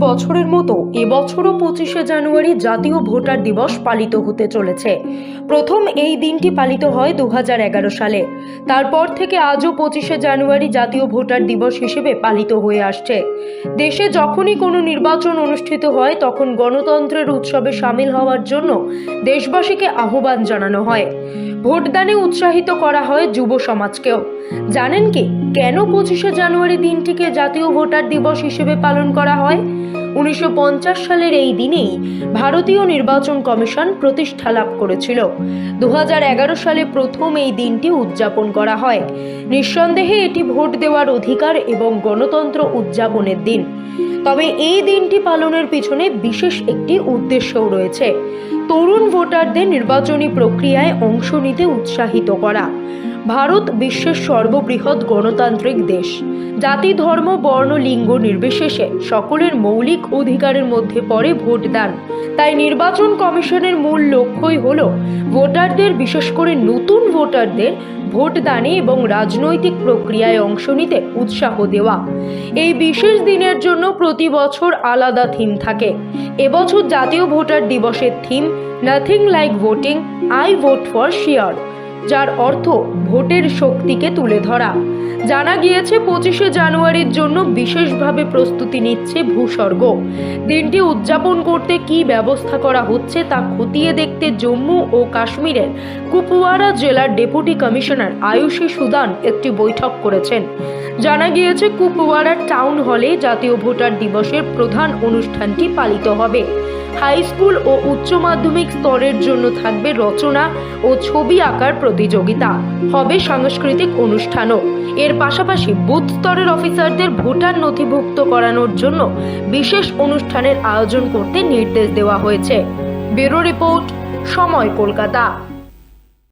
বছরের মতো এবছরও পঁচিশে জানুয়ারি জাতীয় ভোটার দিবস পালিত হতে চলেছে। প্রথম এই দিনটি পালিত হয় দু সালে। তারপর থেকে আজও পঁচিশে জানুয়ারি জাতীয় ভোটার দিবস হিসেবে পালিত হয়ে আসছে। দেশে যখনই কোনো নির্বাচন অনুষ্ঠিত হয়, তখন গণতন্ত্রের উৎসবে সামিল হওয়ার জন্য দেশবাসীকে আহ্বান জানানো হয়। ভোটদানে উৎসাহিত করা হয় যুব সমাজকেও। জানেন কি, কেন পঁচিশে জানুয়ারি দিনটিকে জাতীয় ভোটার দিবস হিসেবে পালন করা হয়? উনিশশো পঞ্চাশ সালের এই দিনেই ভারতীয় নির্বাচন কমিশন প্রতিষ্ঠা লাভ করেছিল। দুহাজার এগারো সালে প্রথম এই দিনটি উদযাপন করা হয়। নিঃসন্দেহে এটি ভোট দেওয়ার অধিকার এবং গণতন্ত্র উদযাপনের দিন। তবে এই দিনটি পালনের পিছনে বিশেষ একটি উদ্দেশ্যও রয়েছে। তরুণ ভোটারদের নির্বাচনী প্রক্রিয়ায় অংশ নিতে উৎসাহিত করা। ভারত বিশ্বের সর্ববৃহৎ গণতান্ত্রিক দেশ। জাতি, ধর্ম, বর্ণ, লিঙ্গ নির্বিশেষে সকলের মৌলিক অধিকারের মধ্যে পড়ে ভোটদান। তাই নির্বাচন কমিশনের মূল লক্ষ্যই হল ভোটারদের, বিশেষ করে নতুন ভোটারদের, ভোটদানে এবং রাজনৈতিক প্রক্রিয়ায় অংশ নিতে উৎসাহ দেওয়া। এই বিশেষ দিনের জন্য প্রতি বছর আলাদা থিম থাকে। এবছর জাতীয় ভোটার দিবসের theme nothing like voting I vote for sure যার অর্থ ভোটের শক্তিকে তুলে ধরা। জানা গিয়েছে, পঁচিশে জানুয়ারির জন্য বিশেষভাবে প্রস্তুতি নিচ্ছে ভূস্বর্গ। দিনটি উদযাপন করতে কি ব্যবস্থা করা হচ্ছে তা খতিয়ে দেখতে জম্মু ও কাশ্মীরের কুপওয়ারা জেলার ডেপুটি কমিশনার আয়ুষী সুদান একটি বৈঠক করেছেন। জানা গিয়েছে, কুপওয়ারা টাউন হলে জাতীয় ভোটার দিবসের প্রধান অনুষ্ঠানটি পালিত হবে। হাই স্কুল ও উচ্চ মাধ্যমিক স্তরের জন্য থাকবে রচনা ও ছবি আঁকার প্রতিযোগিতা। হবে সাংস্কৃতিক অনুষ্ঠানও। এর পাশাপাশি বুথ স্তরের অফিসারদের ভোটার নথিভুক্ত করানোর জন্য বিশেষ অনুষ্ঠানের আয়োজন করতে নির্দেশ দেওয়া হয়েছে। ব্যুরো রিপোর্ট, সময় কলকাতা।